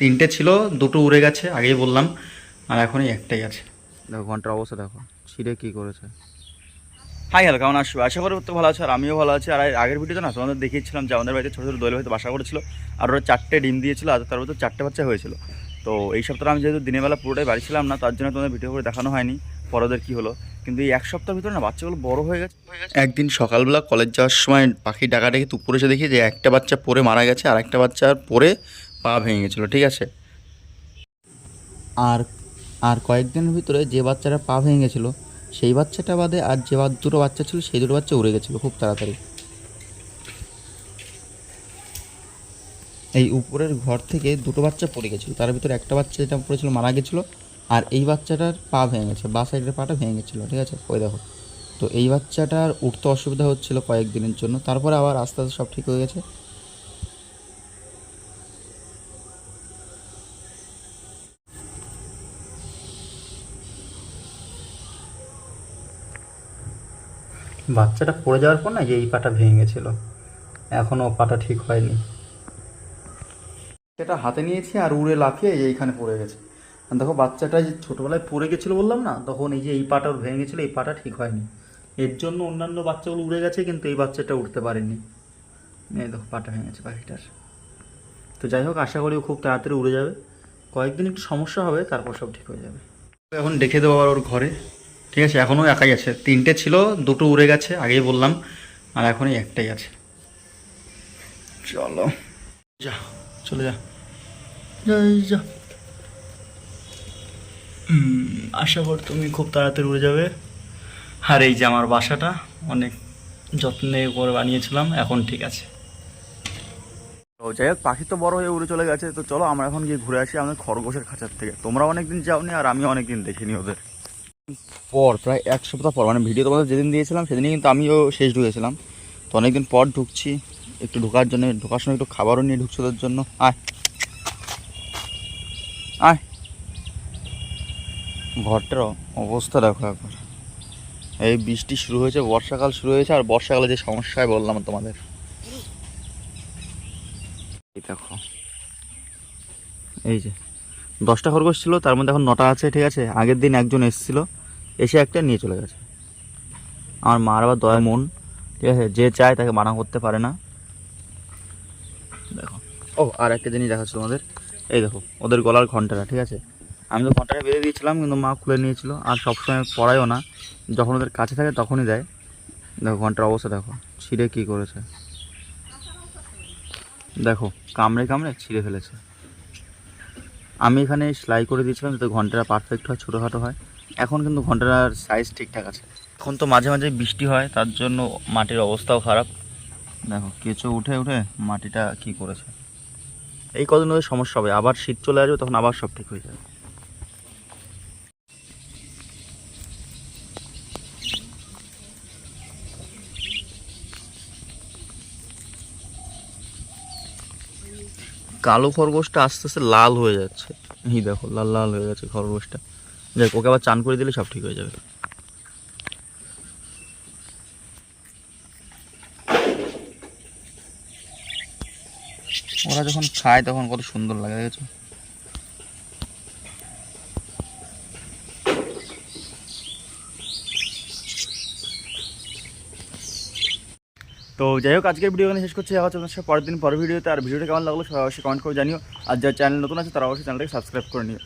তিনটে ছিল দুটো উড়ে গেছে আগেই বললাম আর এখনই একটাই আছে। দেখো ঘণ্টার অবস্থা দেখো ছিঁড়ে কী করেছে। হাই হ্যালো কেমন আসবে আশা করি তো ভালো আছে আর আমিও ভালো আছি। আর আগের ভিডিওতে না তোমাদের দেখিয়েছিলাম যে আমাদের বাড়িতে ছোটো ছোটো দোয়েল হয়তো বাসা করেছিল আর ওরা চারটে ডিম দিয়েছিল আর তার মধ্যে চারটে বাচ্চা হয়েছিল। তো এই সপ্তাহে আমি যেহেতু দিনের বেলা পুরোটাই বাড়ি ছিলাম না তার জন্য তোমাদের ভিডিও করে দেখানো হয়নি পরদের কী হলো। কিন্তু এই এক সপ্তাহের ভিতরে না বাচ্চাগুলো বড় হয়ে গেছে। একদিন সকালবেলা কলেজ যাওয়ার সময় পাখি ডাকা ডেকে উপরে এসে দেখি যে একটা বাচ্চা পরে মারা গেছে আর একটা বাচ্চার পরে পা ভেঙে গেছিল, ঠিক আছে? আর আর কয়েকদিনের ভিতরে যে বাচ্চাটা পা ভেঙে গেছিল, সেই বাচ্চাটা বাদে আর যে দুটো বাচ্চা ছিল, সেই দুটো বাচ্চা উড়ে গেছিল খুব তাড়াতাড়ি। এই উপরের ঘর থেকে দুটো বাচ্চা পড়ে গেছিল, তার ভিতরে একটা বাচ্চা যেটা পড়েছিল মারা গেছিল, আর এই বাচ্চাটার পা ভেঙে গেছে, বা সাইডের পাটা ভেঙে গেছিল, ঠিক আছে? ওই দেখো। তো এই বাচ্চাটার উঠতে অসুবিধা হচ্ছিল কয়েকদিনের জন্য, তারপরে আবার আস্তে আস্তে সব ঠিক হয়ে গেছে। বাচ্চাটা পড়ে যাওয়ার পর না যে এই পাটা ভেঙে গেছিল। এখনও পাটা ঠিক হয়নি। সেটা হাতে নিয়েছি আর উড়ে লাফিয়ে এইখানে পড়ে গেছে। দেখো বাচ্চাটা যে ছোটোবেলায় পড়ে গেছিল বললাম না, তখন এই যে এই পাটা ভেঙে গেছিল, এই পাটা ঠিক হয়নি। এর জন্য অন্যান্য বাচ্চাগুলো উড়ে গেছে, কিন্তু এই বাচ্চাটা উঠতে পারেনি। এই দেখো পাটা ভেঙেছে পাখিটার তো যাই হোক, আশা করি খুব তাড়াতাড়ি উড়ে যাবে। কয়েকদিন একটু সমস্যা হবে, তারপর সব ঠিক হয়ে যাবে। এখন দেখে দেবো আবার ওর ঘরে। ঠিক আছে এখনও একাই আছে। তিনটে ছিল দুটো উড়ে গেছে আগেই বললাম আর এখনই একটাই আছে। চলো। যা চলে যা। যাই যা। হুম, আশা কর তুমি খুব তাড়াতাড়ি উড়ে যাবে। আর এই যে আমার বাসাটা অনেক যত্নে করে বানিয়েছিলাম এখন ঠিক আছে। যাই হোক পাখি তো বড় হয়ে উড়ে চলে গেছে তো চলো আমরা এখন গিয়ে ঘুরে আসি আমাদের খরগোশের খাঁচার থেকে। তোমরা অনেকদিন যাওনি আর আমি অনেকদিন দেখিনি ওদের। পর, প্রায় এক সপ্তাহ পর মানে ভিডিও তোমাদের যেদিন দিয়েছিলাম, সেদিনই কিন্তু আমিও শেষ ঢুকেছিলাম। তো অনেকদিন পর ঢুকছি, একটু ঢোকার জন্য, ঢোকার সময় একটু খাবারও নিয়ে ঢুকছে ওদের জন্য। আয়। আয়। ঘরটার অবস্থা দেখো একবার। এই বৃষ্টি শুরু হয়েছে, বর্ষাকাল শুরু হয়েছে, আর বর্ষাকালে যে সমস্যায় বললাম তোমাদের। এই দেখো। এই যে, দশটা খরগোশ ছিল, তার মধ্যে এখন নটা আছে, ঠিক আছে? আগের দিন একজন এসেছিল এসে একটা নিয়ে চলে গেছে। আমার মার আবার দয়া মন, ঠিক আছে? যে চায় তাকে মানা করতে পারে না। দেখো। ও, আর একটা জিনিস দেখাচ্ছি তোমাদের। এই দেখো, ওদের গলার ঘন্টাটা, ঠিক আছে? আমি তো ঘন্টাটা বেঁধে দিয়েছিলাম, কিন্তু মা খুলে নিয়েছিল। আর সবসময় পড়ায়ও না। যখন ওদের কাছে থাকে, তখনই দেয়। দেখো, ঘণ্টার অবস্থা, দেখো। ছিঁড়ে কী করেছে? দেখো, কামড়ে কামড়ে ছিঁড়ে ফেলেছে। আমি এখানে সেলাই করে দিয়েছিলাম, যাতে ঘন্টাটা পারফেক্ট হয়, ছোটোখাটো হয়। এখন কিন্তু ঘন্টাটার সাইজ ঠিকঠাক আছে। এখন তো মাঝে মাঝে বৃষ্টি হয়, তার জন্য মাটির অবস্থাও খারাপ। দেখো, কেঁচো উঠে উঠে মাটিটা কি করেছে। এই কদিন ওদের সমস্যা হবে, আবার শীত চলে আসবে, তখন আবার সব ঠিক হয়ে যাবে। কালো খরগোশটা আস্তে আস্তে লাল হয়ে যাচ্ছে। এই দেখো, লাল লাল হয়ে গেছে খরগোশটা। দেখ, ওকে আবার চান করে দিলে সব ঠিক হয়ে যাবে। ওরা যখন খায় তখন কত সুন্দর লাগে, দেখেছ? তো যাই হোক, আজকের ভিডিও এখানে শেষ করছি। দেখা হচ্ছে সাথে পরের দিন, পরের ভিডিওতে আর ভিডিওটা কেমন লাগল সবাই অবশ্যই কমেন্ট করে জানিও। আর যারা চ্যানেল নতুন আছে, তারা অবশ্যই চ্যানেলটাকে সাবস্ক্রাইব করে নিও।